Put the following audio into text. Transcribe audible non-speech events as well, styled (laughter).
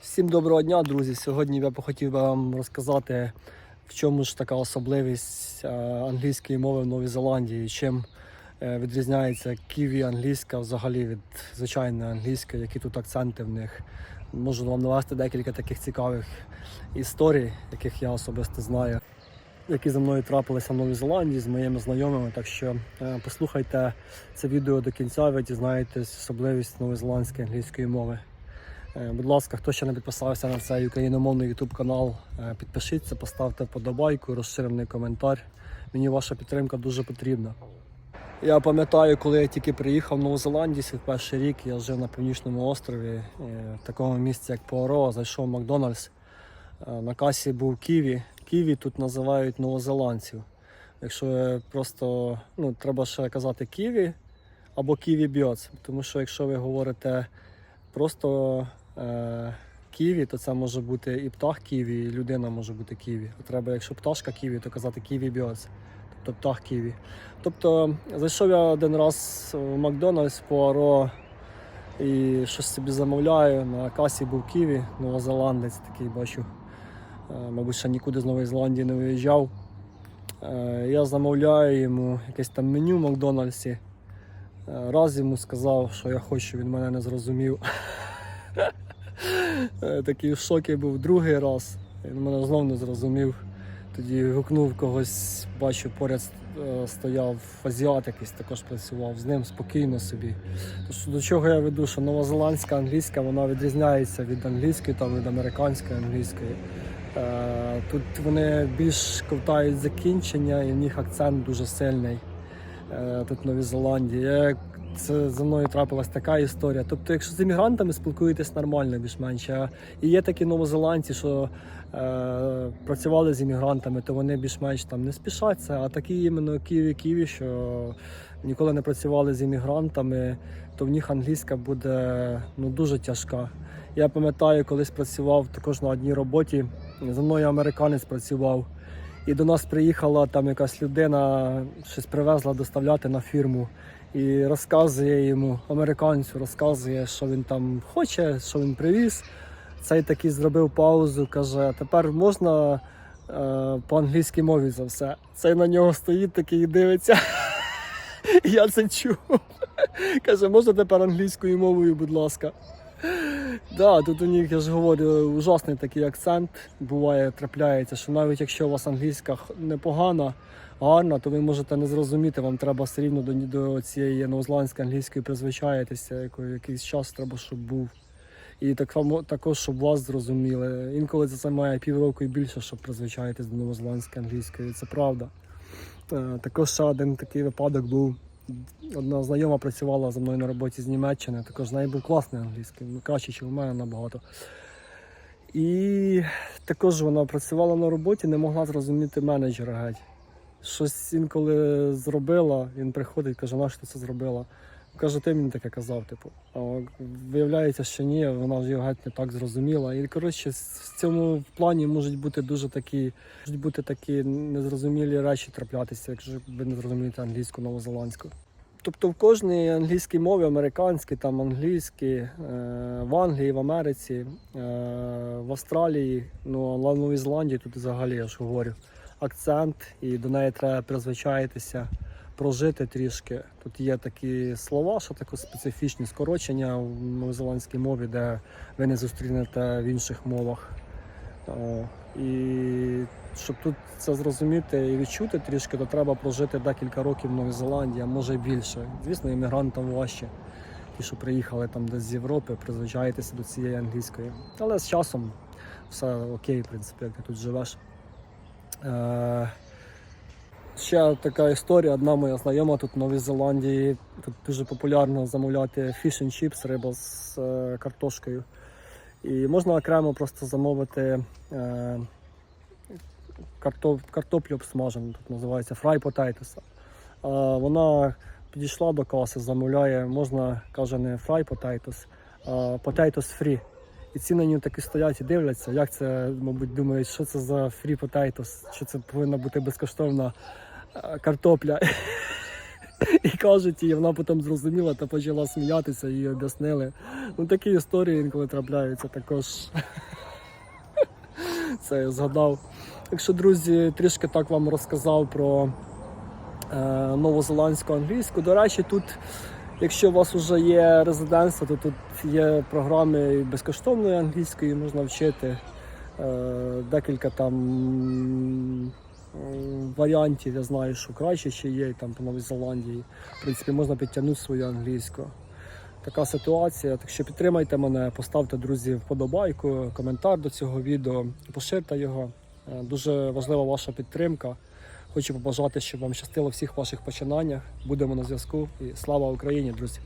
Всім доброго дня, друзі. Сьогодні я б хотів вам розказати, в чому ж така особливість е, англійської мови в Новій Зеландії, чим е, відрізняється ківі англійська взагалі від звичайної англійської, які тут акценти в них. Можу вам навести декілька таких цікавих історій, яких я особисто знаю, які за мною трапилися в Новій Зеландії з моїми знайомими. Так що е, послухайте це відео до кінця, ви дізнаєтесь особливість новозеландської англійської мови. Е, Будь ласка, хто ще не підписався на цей україномовний YouTube канал, е, підпишіться, поставте вподобайку, розширений коментар. Мені ваша підтримка дуже потрібна. Я пам'ятаю, коли я тільки приїхав в Нову Зеландію, свій перший рік я жив на північному острові, е, в такому місці, як Пуаро, зайшов в Макдональдс. На касі був Ківі. Ківі тут називають новозеландців. Якщо просто ну, треба ще казати Ківі або Ківі Біоц. Тому що якщо ви говорите просто е, ківі, то це може бути і птах ківі, і людина може бути ківі. Треба, якщо пташка ківі, то казати ківі біоц, тобто птах ківі. Тобто зайшов я один раз в Макдональдс Пуаро і щось собі замовляю. На касі був ківі, новозеландець такий бачу. Е, мабуть, ще нікуди з Нової Зеландії не виїжджав. Е, Я замовляю йому якесь там меню в Макдональдсі. Е, Раз йому сказав, що я хочу, він мене не зрозумів. (laughs) Е, Такий в шокі був другий раз. Він мене знов не зрозумів. Тоді гукнув когось, бачу, поряд е, стояв азіат якийсь також працював з ним спокійно собі. Тож до чого я веду, що новозеландська англійська вона відрізняється від англійської та від американської англійської. Тут вони більш ковтають закінчення і в них акцент дуже сильний. Е, Тут в Новій Зеландії. Це за мною трапилась така історія. Тобто, якщо з іммігрантами спілкуєтесь нормально, більш-менш. І є такі новозеландці, що е, працювали з іммігрантами, то вони більш-менш там не спішаться. А такі іменно ківі ківі, що ніколи не працювали з іммігрантами, то в них англійська буде ну, дуже тяжка. Я пам'ятаю, колись працював також на одній роботі. За мною американець працював. І до нас приїхала там якась людина, щось привезла доставляти на фірму. І розказує йому, американцю, розказує, що він там хоче, що він привіз. Цей такий зробив паузу, каже: тепер можна е, по англійській мові за все. Цей на нього стоїть такий і дивиться. (laughs) Я це чув. Каже, можна тепер англійською мовою, будь ласка. Да, тут у них, я ж говорю, ужасний такий акцент буває, трапляється, що навіть якщо у вас англійська непогана, гарна, то ви можете не зрозуміти, вам треба все рівно до, до цієї новозеландської англійської призвичаєтеся, якийсь час треба, щоб був. І так само також, щоб вас зрозуміли. Інколи це займає півроку і більше, щоб призвичаєтесь до новозеландської англійської. Це правда. Е, Також ще один такий випадок був. Одна знайома працювала за мною на роботі з Німеччини, також з неї був класний англійський, ну, краще, ніж у мене набагато. І також вона працювала на роботі, не могла зрозуміти менеджера геть. Щось інколи зробила, він приходить, каже, нащо ти це зробила? Каже, ти мені таке казав, типу. А виявляється, що ні, вона ж його геть не так зрозуміла. І коротше, в цьому плані можуть бути дуже такі, можуть бути такі незрозумілі речі траплятися, якщо ви не зрозумієте англійську новозеландську. Тобто в кожній англійській мові, американській, там англійській, е, в Англії, в Америці, е, в Австралії, ну а в Новій Зеландії тут взагалі я ж говорю. Акцент, і до неї треба призвичаїтися, прожити трішки. Тут є такі слова, що таке специфічні скорочення в новозеландській мові, де ви не зустрінете в інших мовах. І щоб тут це зрозуміти і відчути трішки, то треба прожити декілька років в Новій Зеландії, а може більше. Звісно, іммігрантам важче. Ті, що приїхали там десь з Європи, призвичаєтеся до цієї англійської. Але з часом все окей, в принципі, як ти тут живеш. Е, Ще така історія. Одна моя знайома тут в Новій Зеландії. Тут дуже популярно замовляти fish and chips, риба з е, картошкою. І можна окремо просто замовити е, картоп, картоплю обсмажену, тут називається fry potatoes. Вона підійшла до каси, замовляє, можна, каже, не fry potatoes, а potatoes free. І ці на нього такі стоять і дивляться, як це, мабуть, думають, що це за free potatoes, що це повинна бути безкоштовна картопля. І кажуть їй, вона потім зрозуміла та почала сміятися, їй об'яснили. Ну такі історії інколи трапляються також. Це я згадав. Так що, друзі, трішки так вам розказав про е, новозеландську англійську. До речі, тут, якщо у вас вже є резидентство, то тут є програми безкоштовної англійської, можна вчити е, декілька там варіантів. Я знаю, що краще ще є там по Новій Зеландії. В принципі, можна підтягнути свою англійську. Така ситуація. Так що підтримайте мене, поставте, друзі, вподобайку, коментар до цього відео, поширте його. Е, Дуже важлива ваша підтримка. Хочу побажати, щоб вам щастило всіх ваших починаннях. Будемо на зв'язку і слава Україні, друзі!